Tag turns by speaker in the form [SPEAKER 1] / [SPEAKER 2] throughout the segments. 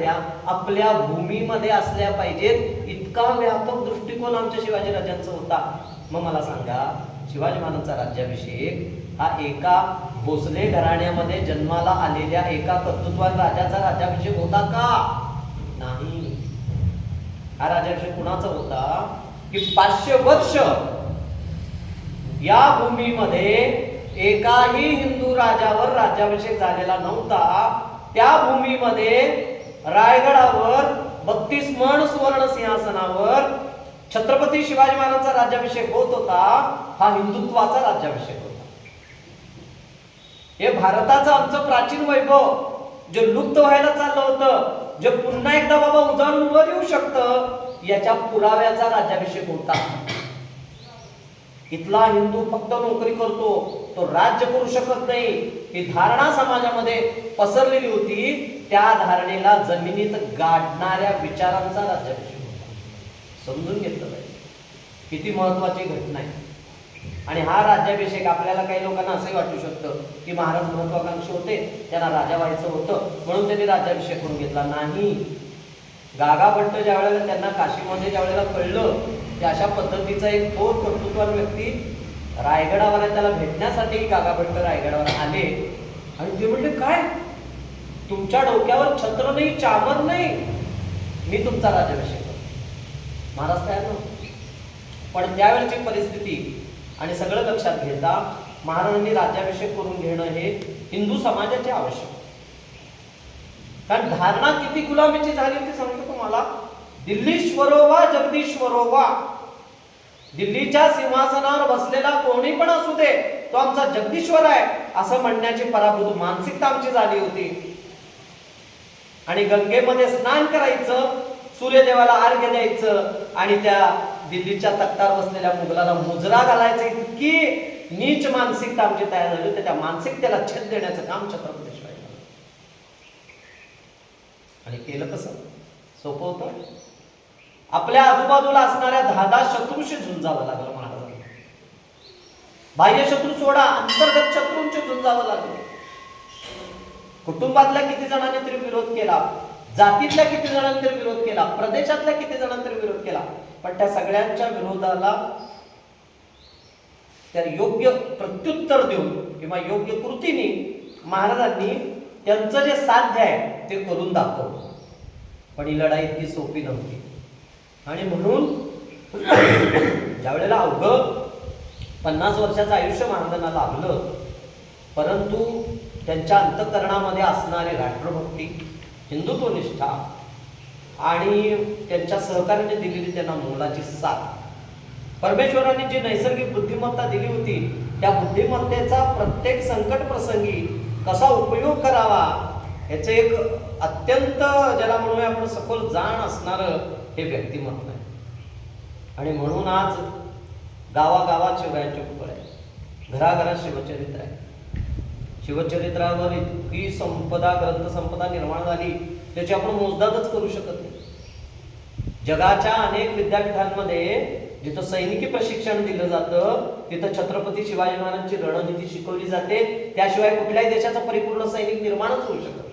[SPEAKER 1] नद्या आपल्या भूमीमध्ये असल्या पाहिजेत. इतका व्यापक दृष्टिकोन आमच्या शिवाजी राजांचा होता. मग मला सांगा शिवाजी महाराजांचा राज्याभिषेक हा एका भोसले घराण्यामध्ये जन्माला आलेल्या एका कर्तृत्वान राजाचा राज्याभिषेक होता का? नाही. हा राज्याभिषेक कुणाचा होता? की पाचशे वर्ष या भूमीमध्ये एकाही हिंदू राजावर राज्याभिषेक झालेला नव्हता. त्या भूमीमध्ये रायगडावर बत्तीस मण सुवर्ण सिंहासनावर छत्रपती शिवाजी महाराजांचा राज्याभिषेक होत होता हा हिंदुत्वाचा राज्याभिषेक होता. हे भारताचं आमचं प्राचीन वैभव जे लुप्त व्हायला चाललं होतं जे पुन्हा एकदा बाबा उजाळून वर येऊ शकतं याच्या पुराव्याचा राज्याभिषेक होता. इथला हिंदू फक्त नोकरी करतो तो राज्य करू शकत नाही. ही धारणा समाजामध्ये पसरलेली होती. त्या धारणेला जमिनीत गाडणाऱ्या विचारांचा राज्याभिषेक होता समजून घेतलं पाहिजे. किती महत्वाची घटना आहे. आणि हा राज्याभिषेक आपल्याला काही लोकांना असंही वाटू शकतं की महाराज महत्वाकांक्षी होते. त्यांना राजा व्हायचं होतं. म्हणून त्यांनी राज्याभिषेक करून घेतला. नाही. गागा भट्ट ज्या वेळेला त्यांना काशीमध्ये ज्या वेळेला कळलं की अशा पद्धतीचा एक थोर कर्तृत्वान व्यक्ती रायगडावर त्याला भेटण्यासाठी गागा भट्ट रायगडावर आले. आणि ते म्हणले काय? तुमच्या डोक्यावर छत्र नाही चामर नाही? मी तुमचा राज्याभिषेक महाराज काय पण त्यावेळची परिस्थिती आणि सगळं लक्षात घेता महाराजांनी राज्याभिषेक करून घेणं हे हिंदू समाजाचे आवश्यक कारण धारणा किती गुलामीची झाली होती सांगतो तुम्हाला? दिल्लीश्वरोवा जगदीश्वरोवा दिल्लीच्या सिंहासनावर बसलेला कोणी पण असू दे तो आमचा जगदीश्वर आहे असं म्हणण्याची पराभूत मानसिकता आमची झाली होती. आणि गंगेमध्ये स्नान करायचं सूर्यदेवाला अर्घ्य द्यायचं आणि त्या दिल्लीच्या तक्तार बसलेल्या मुघलाला मुजरा घालायचं इतकी नीच मानसिकता आमची तयार झाली होती. त्या मानसिकतेला छेद देण्याचं काम छत्रपती आणि केलं कसं? सोपं होतं? आपल्या आजूबाजूला असणाऱ्या दहा दहा शत्रूशी झुंजावं लागलं महाराजांना. बाह्य शत्रू सोडा अंतर्गत शत्रूंशी झुंजावं लागलं. कुटुंबातल्या किती जणांनी तरी विरोध केला? जातीतल्या किती जणांनी तरी विरोध केला? प्रदेशातल्या किती जणांनी तरी विरोध केला? पण त्या सगळ्यांच्या विरोधाला त्या योग्य प्रत्युत्तर देऊन किंवा योग्य कृतीने महाराजांनी त्यांचं जे साध्य आहे ते करून दाखवलं पण ही लढाई इतकी सोपी नव्हती. आणि म्हणून ज्या वेळेला अवघं पन्नास वर्षाचं आयुष्य महाराजांना लाभलं परंतु त्यांच्या अंतकरणामध्ये असणारी राष्ट्रभक्ती हिंदुत्वनिष्ठा आणि त्यांच्या सहकार्याने दिलेली त्यांना मोलाची साथ. परमेश्वराने जी नैसर्गिक बुद्धिमत्ता दिली होती त्या बुद्धिमत्तेचा प्रत्येक संकट प्रसंगी कसा उपयोग करावा याचं एक अत्यंत ज्याला म्हणूया आपण सखोल जाण असणारं हे व्यक्तिमत्व आहे. आणि म्हणून आज गावागावात शिवरायांचे पुतळे आहे. घराघरात शिवचरित्र आहे. शिवचरित्रावर इतकी संपदा ग्रंथसंपदा निर्माण झाली त्याची आपण मोजदादच करू शकत नाही. जगाच्या अनेक विद्यापीठांमध्ये जिथं सैनिकी प्रशिक्षण दिलं जातं तिथं छत्रपती शिवाजी महाराजांची रणनीती शिकवली जाते. त्याशिवाय कुठल्याही देशाचा परिपूर्ण सैनिक निर्माणच होऊ शकत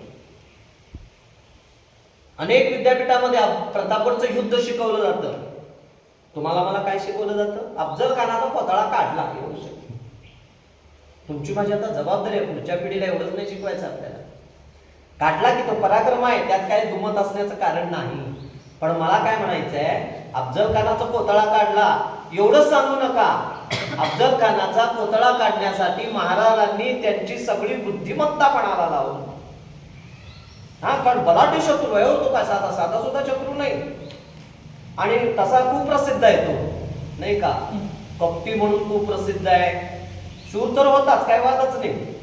[SPEAKER 1] अनेक विद्यापीठामध्ये प्रतापगडचं युद्ध शिकवलं जातं. तुम्हाला मला काय शिकवलं जातं? अफजल खानाचा पतळा काढला एवढं शिकवलं. तुमची माझी आता जबाबदारी आहे. पुढच्या पिढीला एवढंच नाही शिकवायचं आपल्याला. काढला की तो पराक्रम आहे. त्यात काय दुमत असण्याचं कारण नाही. पण मला काय म्हणायचं आहे अफजल खानाचा पोतळा काढला. एवढंच सांगू नका. अफजल खानाचा पुतळा काढण्यासाठी महाराजांनी त्यांची सगळी बुद्धिमत्ता पणाला लावून हा कारण बलाढ्य शत्रू आहे हो तो कसा आता साधा सुद्धा शत्रू नाही. आणि तसा खूप प्रसिद्ध आहे तो नाही का? कपटी म्हणून खूप प्रसिद्ध आहे. शूर तर होताच काय वादच नाही.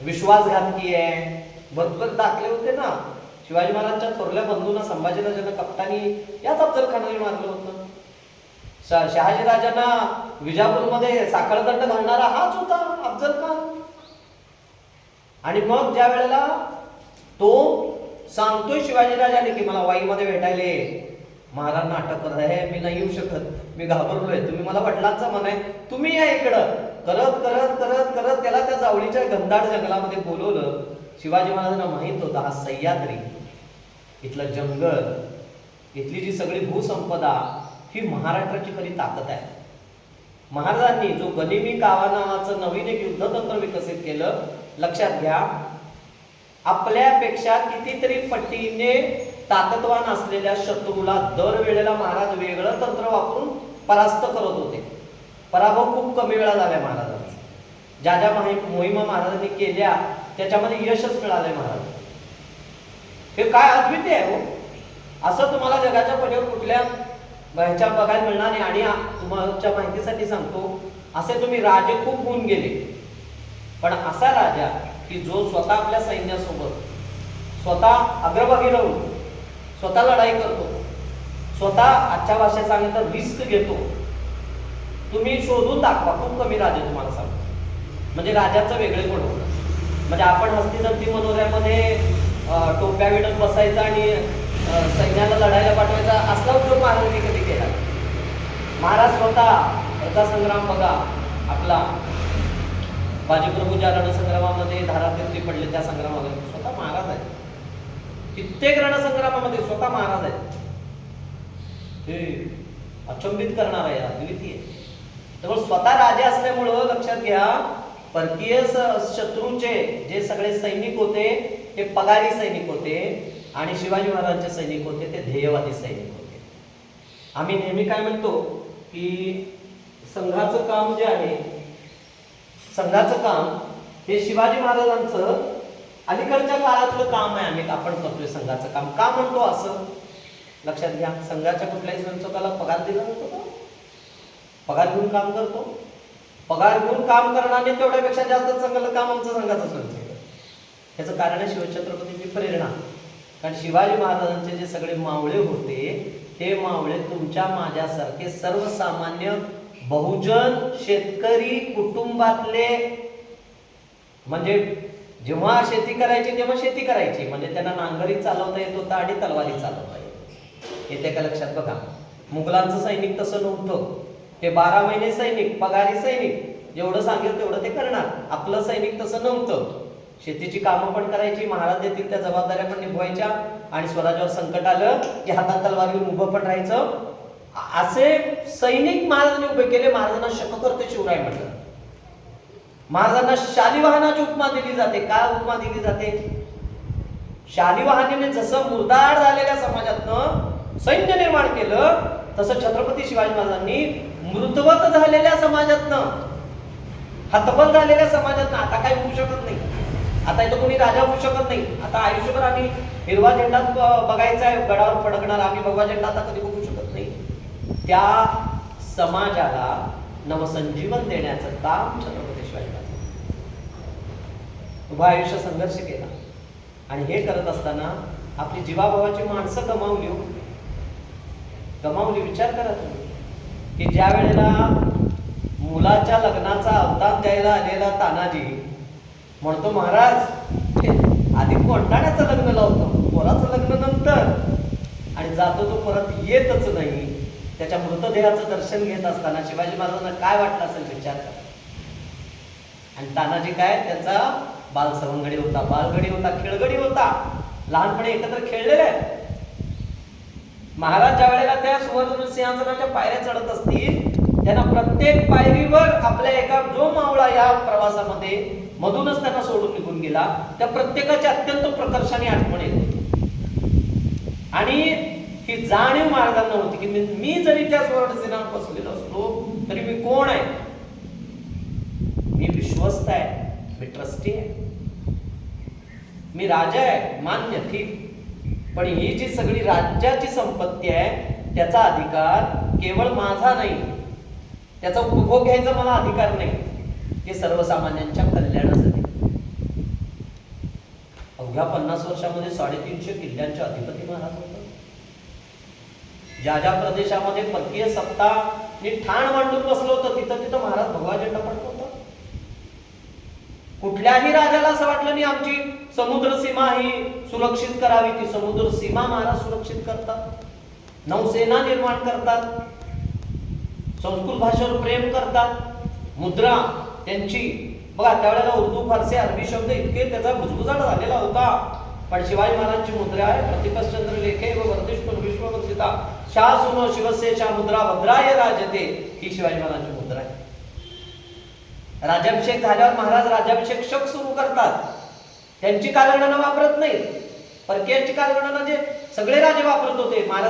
[SPEAKER 1] विश्वासघातकी आहे. भरपूर दाखले होते ना. शिवाजी महाराजांच्या थोरल्या बंधूंना संभाजीराजांना कप्तानी याच अफजलखानाने मारलं होतं. श- शहाजी राजांना विजापूरमध्ये साखळदंड घालणारा हाच होता अफजल खान आणि मग ज्या वेळेला तो सांगतोय शिवाजीराजाने की मला वाईमध्ये भेटायले महाराजांना अटक करत आहे मी नाही येऊ शकत मी घाबरलोय तुम्ही मला वडिलांचा मन आहे तुम्ही या इकडं. करत करत करत करत त्याला त्या जावळीच्या गंधाड जंगलामध्ये बोलवलं. शिवाजी महाराजांना माहीत होता हा सह्याद्री. इथलं जंगल इथली जी सगळी भूसंपदा ही महाराष्ट्राची खरी ताकद आहे. महाराजांनी जो गनिमी कावा नावाचं नवीन एक युद्धतंत्र विकसित केलं लक्षात घ्या आपल्यापेक्षा कितीतरी पटीने ताकदवान असलेल्या शत्रूला दर वेळेला महाराज वेगळं तंत्र वापरून परास्त करत होते. पराभव खूप कमी वेळा झालाय महाराजांचा. ज्या ज्या मोहिमा महाराजांनी केल्या त्याच्यामध्ये यशच मिळालंय महाराज हे काय अद्वितीय आहे हो? असं तुम्हाला जगाच्या पलीवर कुठल्या ह्याच्या बघायला मिळणार नाही. आणि तुमच्या माहितीसाठी सांगतो असे तुम्ही राजे खूप होऊन गेले. पण असा राजा की जो स्वतः आपल्या सैन्यासोबत स्वतः अग्रभागी राहून स्वतः लढाई करतो स्वतः आजच्या भाषेत सांगितलं तर रिस्क घेतो. तुम्ही शोधून दाखवा खूप कमी राजे तुम्हाला सांगतो. म्हणजे राजाचं वेगळे गुण होतं म्हणजे आपण हस्तिदंती मनोऱ्यामध्ये टोप्या विडत बसायचा आणि सैन्याला लढायला पाठवायचा असला उपयोग महाराजांनी कधी केला महाराज स्वतः याचा संग्राम बघा आपला. बाजीप्रभूच्या रणसंग्रामामध्ये धारातीर्थी पडले त्या संग्रामामध्ये. स्वतः महाराज आहेत. कित्येक रणसंग्रामामध्ये स्वतः महाराज आहेत. हे अचंबित करणार आहे अद्वितीय त्यामुळे स्वतः राजे असल्यामुळं लक्षात घ्या परकीय स- शत्रूचे जे सगळे सैनिक होते ते पगारी सैनिक होते आणि शिवाजी महाराजांचे सैनिक होते ते ध्येयवादी सैनिक होते. आम्ही नेहमी काय म्हणतो की संघाचं काम जे आहे संघाचं काम हे शिवाजी महाराजांचं अलीकडच्या काळातलं काम आहे आम्ही आपण करतोय संघाचं काम. का म्हणतो असं? लक्षात घ्या संघाच्या कुठल्याही स्वयंसेवकाला पगार दिला जातो का पगार घेऊन काम करतो. पगार घेऊन काम करणं आणि तेवढ्यापेक्षा जास्त चांगलं काम आमचं संघाचं स्वयंसेवक याचं कारण आहे शिवछत्रपतींची प्रेरणा. कारण शिवाजी महाराजांचे जे सगळे मावळे होते ते मावळे तुमच्या माझ्यासारखे सर्वसामान्य बहुजन शेतकरी कुटुंबातले म्हणजे जेव्हा शेती करायची तेव्हा शेती करायची. म्हणजे त्यांना नांगरी चालवता येत होता आणि तलवारी चालवता येत होती. येते का लक्षात बघा. मुघलांचं सैनिक तसं नव्हतं. हे बारा महिने सैनिक पगारी सैनिक जेवढं सांगेल तेवढं ते करणार. आपलं सैनिक तसं नव्हतं. शेतीची कामं पण करायची महाराज देतील त्या जबाबदाऱ्या पण निभवायच्या आणि स्वराज्यावर संकट आलं की हातात तलवार घेऊन उभं पण राहायचं. असे सैनिक महाराजांनी उभे केले महाराजांना शक शिवराय म्हटलं. महाराजांना शालिवाहनाची उपमा दिली जाते. काय उपमा दिली जाते? शालिवाहनाने जसं मुर्दाड झालेल्या समाजातनं सैन्य निर्माण केलं तसं छत्रपती शिवाजी महाराजांनी मृतवत झालेल्या समाजातनं हतबल झालेल्या समाजातनं आता काही होऊ शकत नाही. आता इथं कोणी राजा होऊ शकत नाही. आता आयुष्यभर आम्ही हिरवा झेंडा बघायचा आहे. गडावर फडकणार आम्ही भगवा झेंडा आता कधी बघू शकत नाही. त्या समाजाला नवसंजीवन देण्याचं काम छत्रपती शिवाजी उभा आयुष्य संघर्ष केला. आणि हे करत असताना आपली जीवाभावाची माणसं गमावली हो. गमावली विचार करा तुम्ही. की ज्या वेळेला मुलाच्या लग्नाचा अवतार द्यायला आलेला तानाजी म्हणतो महाराज आधी कोंडाण्याचं लग्न लावतो पोराचं लग्न नंतर. आणि जातो तो परत येतच नाही. त्याच्या मृतदेहाचं दर्शन घेत असताना शिवाजी महाराजांना काय वाटलं असेल विचार करा. आणि तानाजी काय त्याचा बाल सवंगडी होता बालगडी होता खेळगडी होता. लहानपणी एकत्र खेळलेले आहे महाराज ज्या वेळेला त्या सुवर्ण सिंहासनाच्या पायऱ्या चढत असतील त्यांना प्रत्येक पायरीवर आपल्या एका जो मावळा या प्रवासामध्ये मधूनच त्यांना सोडून निघून गेला त्या प्रत्येकाची अत्यंत प्रकर्षाने आठवण येते. आणि ही जाणीव महाराजांना होती की मी- मी जरी त्या सुवर्ण सिंहावर बसलेलो असलो तरी मी कोण आहे? मी विश्वस्त आहे मी ट्रस्टी आहे. मी राजा आहे मान्य ठीक. पण ही जी सगळी राज्याची संपत्ती आहे त्याचा अधिकार केवळ माझा नाही. त्याचा उपभोग घ्यायचा मला अधिकार नाही. हे सर्वसामान्यांच्या कल्याणासाठी. अवघ्या पन्नास वर्षामध्ये साडेतीनशे किल्ल्यांचे अधिपती महाराज होतात ज्या ज्या प्रदेशामध्ये परकीय सत्ता ठाण मांडून बसलं होतं तिथं तिथं महाराज भगवा झेंडा पडतो. कुठल्याही राजाला असं वाटलं नाही आमची समुद्र सीमा ही सुरक्षित करावी ती समुद्र सीमा महाराज सुरक्षित करतात. नौसेना निर्माण करतात. संस्कृत भाषेवर प्रेम करतात. मुद्रा त्यांची. बघा त्यावेळेला उर्दू फारसी अरबी शब्द इतके त्याचा भुजबुजाट झालेला होता. पण शिवाजी महाराजांची मुद्रा आहे प्रतिपश्चंद्र शासुनो शिवसेच्या मुद्रा भद्राय राजते ही शिवाजी महाराजांची मुद्रा आहे. राज्याभिषेक झाल्यावर महाराज राजाभिषेक शक सुरू करतात. त्यांची कालगणना वापरत नाही परकीयांची कालगणना जे सगळे राजे वापरत होते. महाराज